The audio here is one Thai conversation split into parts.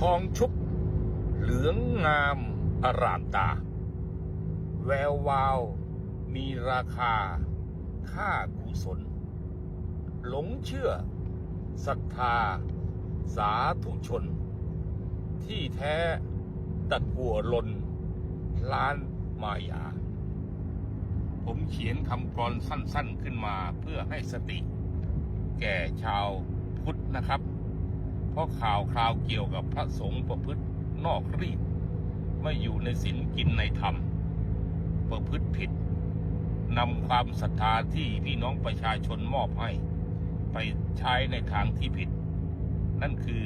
ทองชุบ เหลืองงามอร่ามตา แวววาว มีราคา ค่ากุศล หลงเชื่อศรัทธา สาธุชน ที่แท้ตะกัวลน ล้านมายา ผมเขียนคำกรอนสั้นๆขึ้นมาเพื่อให้สติ แก่ชาวพุทธนะครับ เพราะข่าวคราวเกี่ยวกับพระสงฆ์ประพฤตินอกรีดไม่อยู่ในศีลกินในธรรม ประพฤติผิดนำความศรัทธาที่พี่น้องประชาชนมอบให้ ไปใช้ในทางที่ผิด นั่นคือ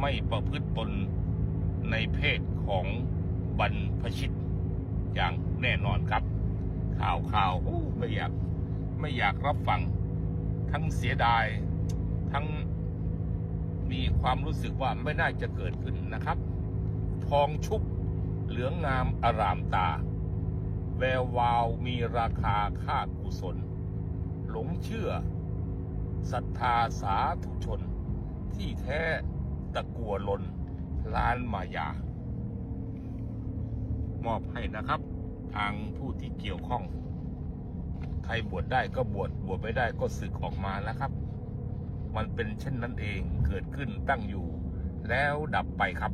ไม่ประพฤติตนในเพศของบรรพชิต อย่างแน่นอนครับ ข่าวข่าวโอ้ไม่อยากไม่อยากรับฟัง ทั้งเสียดายทั้ง มีความรู้สึกว่าไม่น่าจะเกิดขึ้นนะครับ ทองชุบเหลืองงามอารามตา แวววาวมีราคาค่ากุศล หลงเชื่อศรัทธาสาธุชน ที่แท้ตะกัวลนล้านมายา มอบให้นะครับ ทางผู้ที่เกี่ยวข้อง ใครบวชได้ก็บวชบวชไม่ได้ก็สึกออกมาแล้วครับ มันเป็นเช่นนั้นเองเกิดขึ้นตั้งอยู่ แล้วดับไปครับ